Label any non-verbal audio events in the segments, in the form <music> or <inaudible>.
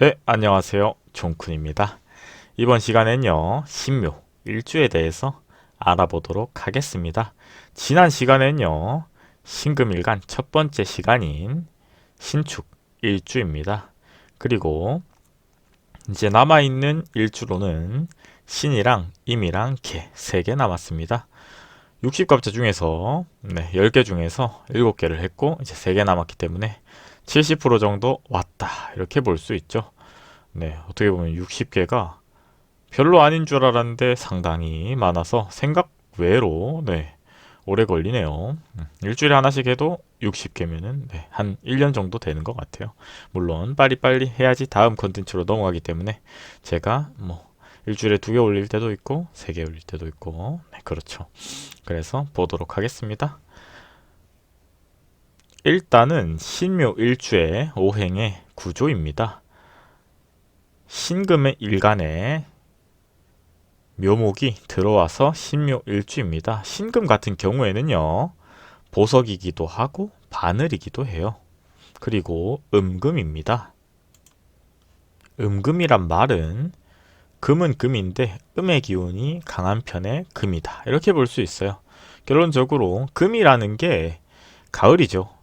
네, 안녕하세요. 종쿤입니다. 이번 시간엔요, 신묘, 일주에 대해서 알아보도록 하겠습니다. 지난 시간엔요, 신금일간 첫 번째 시간인 신축 일주입니다. 그리고 이제 남아있는 일주로는 신이랑 임이랑 개 3개 남았습니다. 60갑자 중에서 네, 10개 중에서 7개를 했고 이제 3개 남았기 때문에 70% 정도 왔다 이렇게 볼 수 있죠. 네, 어떻게 보면 60개가 별로 아닌 줄 알았는데 상당히 많아서 생각 외로 네, 오래 걸리네요. 음, 일주일에 하나씩 해도 60개면은 네, 한 1년 정도 되는 것 같아요. 물론 빨리빨리 해야지 다음 컨텐츠로 넘어가기 때문에 제가 뭐 일주일에 두 개 올릴 때도 있고 세 개 올릴 때도 있고 네, 그렇죠. 그래서 보도록 하겠습니다. 일단은 신묘 일주의 오행의 구조입니다. 신금의 일간에 묘목이 들어와서 신묘 일주입니다. 신금 같은 경우에는요, 보석이기도 하고 바늘이기도 해요. 그리고 음금입니다. 음금이란 말은 금은 금인데 음의 기운이 강한 편의 금이다. 이렇게 볼 수 있어요. 결론적으로 금이라는 게 가을이죠.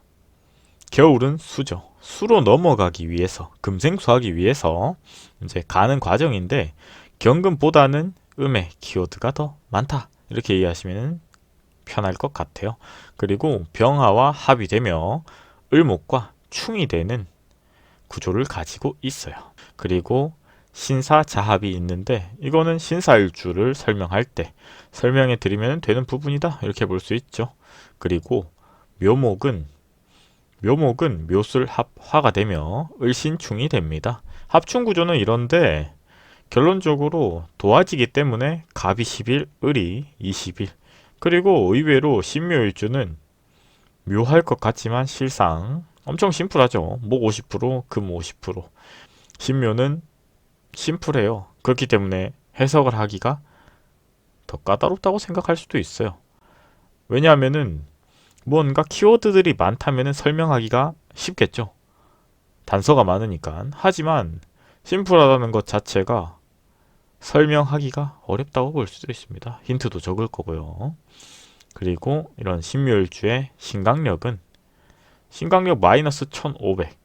겨울은 수죠. 수로 넘어가기 위해서 금생수하기 위해서 이제 가는 과정인데 경금보다는 음의 키워드가 더 많다. 이렇게 이해하시면 편할 것 같아요. 그리고 병화와 합이 되며 을목과 충이 되는 구조를 가지고 있어요. 그리고 신사자합이 있는데 이거는 신사일주를 설명할 때 설명해 드리면 되는 부분이다 이렇게 볼 수 있죠. 그리고 묘목은 묘목은 묘술 합화가 되며 을신충이 됩니다. 합충 구조는 이런데 결론적으로 도화지기 때문에 갑이 10일, 을이 20일. 그리고 의외로 신묘일주는 묘할 것 같지만 실상 엄청 심플하죠. 목 50%, 금 50%. 신묘는 심플해요. 그렇기 때문에 해석을 하기가 더 까다롭다고 생각할 수도 있어요. 왜냐하면은 뭔가 키워드들이 많다면 설명하기가 쉽겠죠. 단서가 많으니까. 하지만 심플하다는 것 자체가 설명하기가 어렵다고 볼 수도 있습니다. 힌트도 적을 거고요. 그리고 이런 신묘일주의 신강력은 신강력 마이너스 1500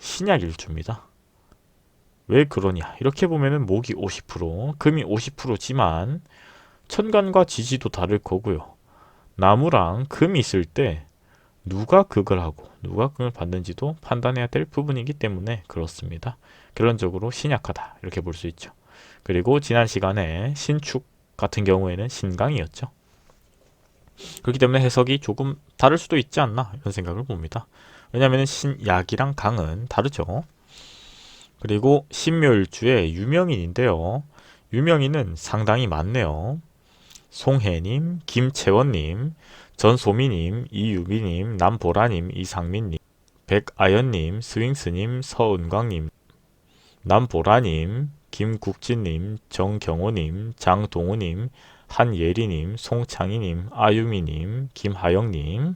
신약 일주입니다. 왜 그러냐? 이렇게 보면은 목이 50%, 금이 50%지만 천간과 지지도 다를 거고요. 나무랑 금이 있을 때 누가 극을 하고 누가 극을 받는지도 판단해야 될 부분이기 때문에 그렇습니다. 결론적으로 신약하다 이렇게 볼 수 있죠. 그리고 지난 시간에 신축 같은 경우에는 신강이었죠. 그렇기 때문에 해석이 조금 다를 수도 있지 않나 이런 생각을 봅니다. 왜냐하면 신약이랑 강은 다르죠. 그리고 신묘일주의 유명인인데요. 유명인은 상당히 많네요. 송혜님, 김채원님, 전소미님, 이유미님, 남보라님, 이상민님, 백아연님, 스윙스님, 서은광님, 남보라님, 김국진님, 정경호님, 장동우님, 한예리님, 송창희님, 아유미님, 김하영님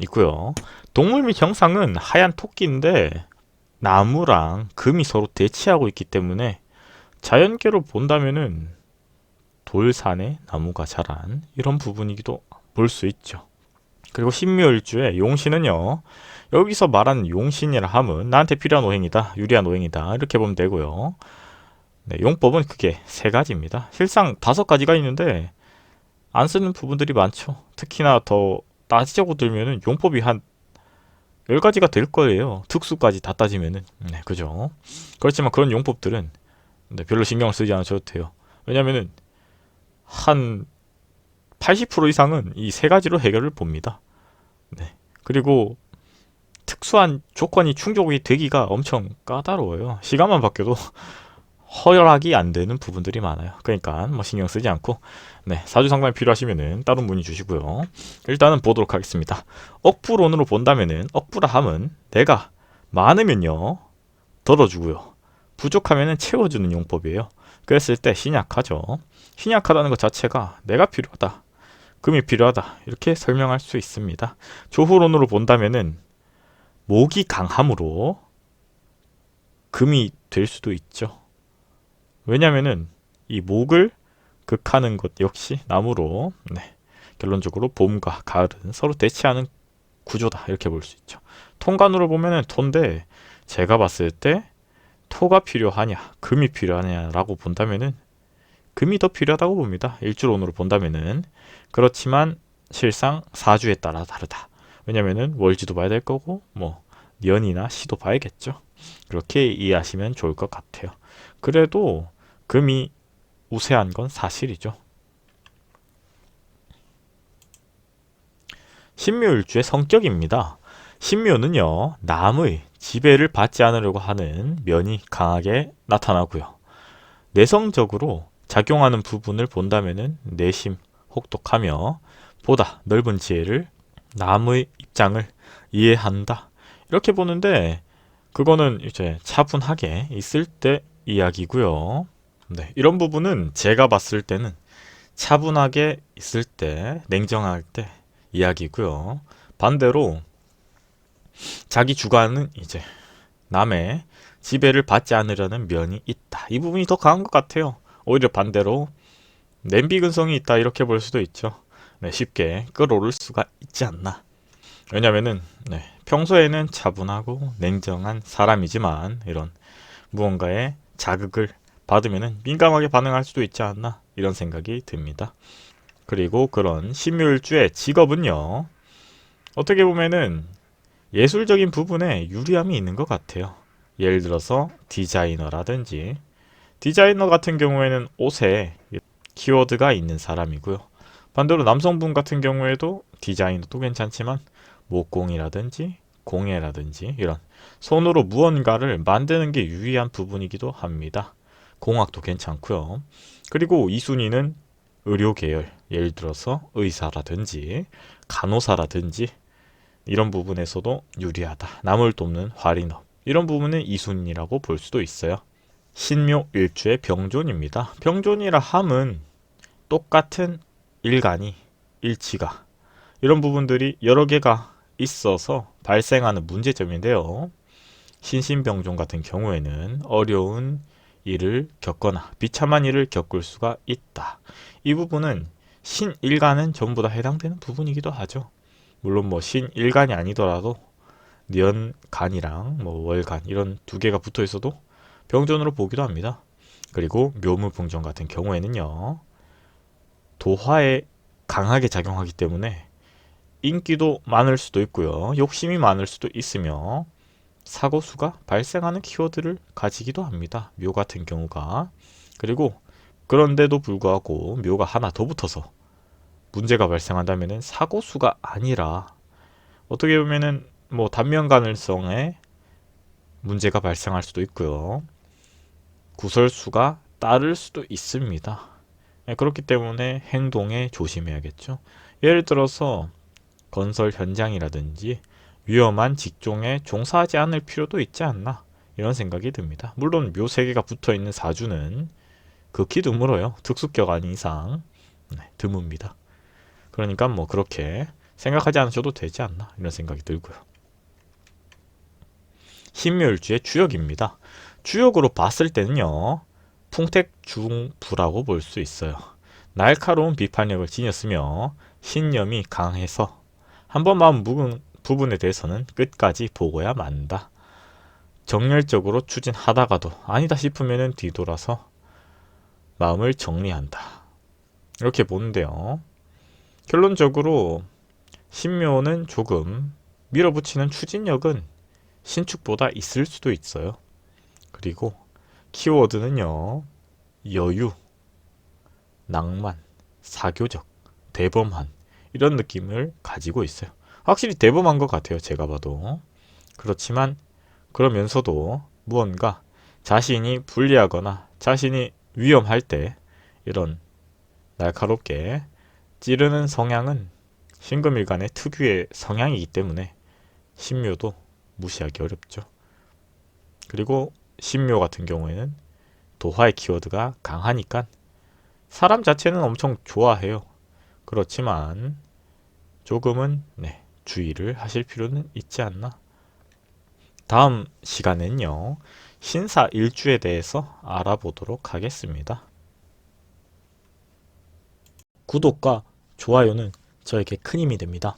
있고요. 동물 및 형상은 하얀 토끼인데 나무랑 금이 서로 대치하고 있기 때문에 자연계로 본다면은 돌산에 나무가 자란 이런 부분이기도 볼 수 있죠. 그리고 신묘일주의 용신은요. 여기서 말하는 용신이라 함은 나한테 필요한 오행이다, 유리한 오행이다 이렇게 보면 되고요. 네, 용법은 그게 세 가지입니다. 실상 다섯 가지가 있는데 안 쓰는 부분들이 많죠. 특히나 더 따지자고 들면은 용법이 한 10가지가 될 거예요. 특수까지 다 따지면은. 네, 그죠. 그렇지만 그런 용법들은 네, 별로 신경을 쓰지 않으셔도 돼요. 왜냐면은 한 80% 이상은 이 세 가지로 해결을 봅니다. 네. 그리고 특수한 조건이 충족이 되기가 엄청 까다로워요. 시간만 바뀌어도 <laughs> 허혈하기 안 되는 부분들이 많아요. 그러니까 뭐 신경 쓰지 않고 네, 사주 상담이 필요하시면은 따로 문의 주시고요. 일단은 보도록 하겠습니다. 억부론으로 본다면은 억부라 함은 내가 많으면요 덜어주고요. 부족하면은 채워주는 용법이에요. 그랬을 때 신약하죠. 신약하다는 것 자체가 내가 필요하다. 금이 필요하다. 이렇게 설명할 수 있습니다. 조후론으로 본다면은 목이 강함으로 금이 될 수도 있죠. 왜냐면은 이 목을 극하는 것 역시 나무로 네, 결론적으로 봄과 가을은 서로 대치하는 구조다 이렇게 볼 수 있죠. 통관으로 보면은 토인데 제가 봤을 때 토가 필요하냐 금이 필요하냐라고 본다면은 금이 더 필요하다고 봅니다. 일주론으로 본다면은 그렇지만 실상 사주에 따라 다르다. 왜냐면은 월지도 봐야 될 거고 뭐 년이나 시도 봐야겠죠. 그렇게 이해하시면 좋을 것 같아요. 그래도 금이 우세한 건 사실이죠. 신묘일주의 성격입니다. 신묘는요, 남의 지배를 받지 않으려고 하는 면이 강하게 나타나고요. 내성적으로 작용하는 부분을 본다면은 내심 혹독하며 보다 넓은 지혜를 남의 입장을 이해한다. 이렇게 보는데 그거는 이제 차분하게 있을 때 이야기고요. 네, 이런 부분은 제가 봤을 때는 차분하게 있을 때, 냉정할 때 이야기고요. 반대로 자기 주관은 이제 남의 지배를 받지 않으려는 면이 있다. 이 부분이 더 강한 것 같아요. 오히려 반대로 냄비 근성이 있다 이렇게 볼 수도 있죠. 네, 쉽게 끌어올 수가 있지 않나. 왜냐면은 네, 평소에는 차분하고 냉정한 사람이지만 이런 무언가에 자극을 받으면은 민감하게 반응할 수도 있지 않나 이런 생각이 듭니다. 그리고 그런 신묘일주의 직업은요. 어떻게 보면은 예술적인 부분에 유리함이 있는 것 같아요. 예를 들어서 디자이너라든지 디자이너 같은 경우에는 옷에 키워드가 있는 사람이고요. 반대로 남성분 같은 경우에도 디자이너도 괜찮지만 목공이라든지 공예라든지 이런 손으로 무언가를 만드는 게 유리한 부분이기도 합니다. 공학도 괜찮고요. 그리고 이 순위는 의료 계열, 예를 들어서 의사라든지 간호사라든지 이런 부분에서도 유리하다. 남을 돕는 활인업 이런 부분은 이순이라고 볼 수도 있어요. 신묘 일주의 병존입니다. 병존이라 함은 똑같은 일간이 일치가 이런 부분들이 여러 개가 있어서 발생하는 문제점인데요. 신신병종 같은 경우에는 어려운 일을 겪거나 비참한 일을 겪을 수가 있다. 이 부분은 신일간은 전부 다 해당되는 부분이기도 하죠. 물론 뭐 신일간이 아니더라도 년간이랑 뭐 월간 이런 두 개가 붙어 있어도 병전으로 보기도 합니다. 그리고 묘무풍전 같은 경우에는요. 도화에 강하게 작용하기 때문에 인기도 많을 수도 있고요. 욕심이 많을 수도 있으며 사고수가 발생하는 키워드를 가지기도 합니다. 묘 같은 경우가. 그리고 그런데도 불구하고 묘가 하나 더 붙어서 문제가 발생한다면 사고 수가 아니라 어떻게 보면은 뭐 단면 가능성에 문제가 발생할 수도 있고요. 구설수가 따를 수도 있습니다. 네, 그렇기 때문에 행동에 조심해야겠죠. 예를 들어서 건설 현장이라든지 위험한 직종에 종사하지 않을 필요도 있지 않나 이런 생각이 듭니다. 물론 묘 세 개가 붙어 있는 사주는 극히 드물어요. 특수격 아닌 이상 네, 드뭅니다. 그러니까 뭐 그렇게 생각하지 않으셔도 되지 않나 이런 생각이 들고요. 신묘일주의 주역입니다. 주역으로 봤을 때는요. 풍택중부라고 볼 수 있어요. 날카로운 비판력을 지녔으며 신념이 강해서 한 번 마음 묵은 부분에 대해서는 끝까지 보고야 만다. 정열적으로 추진하다가도 아니다 싶으면 뒤돌아서 마음을 정리한다. 이렇게 보는데요. 결론적으로 신묘는 조금 밀어붙이는 추진력은 신축보다 있을 수도 있어요. 그리고 키워드는요. 여유, 낭만, 사교적, 대범한 이런 느낌을 가지고 있어요. 확실히 대범한 것 같아요. 제가 봐도. 그렇지만 그러면서도 무언가 자신이 불리하거나 자신이 위험할 때 이런 날카롭게 찌르는 성향은 신금일간의 특유의 성향이기 때문에 신묘도 무시하기 어렵죠. 그리고 신묘 같은 경우에는 도화의 키워드가 강하니까 사람 자체는 엄청 좋아해요. 그렇지만 조금은 네, 주의를 하실 필요는 있지 않나. 다음 시간엔요. 신사 일주에 대해서 알아보도록 하겠습니다. 구독과 좋아요는 저에게 큰 힘이 됩니다.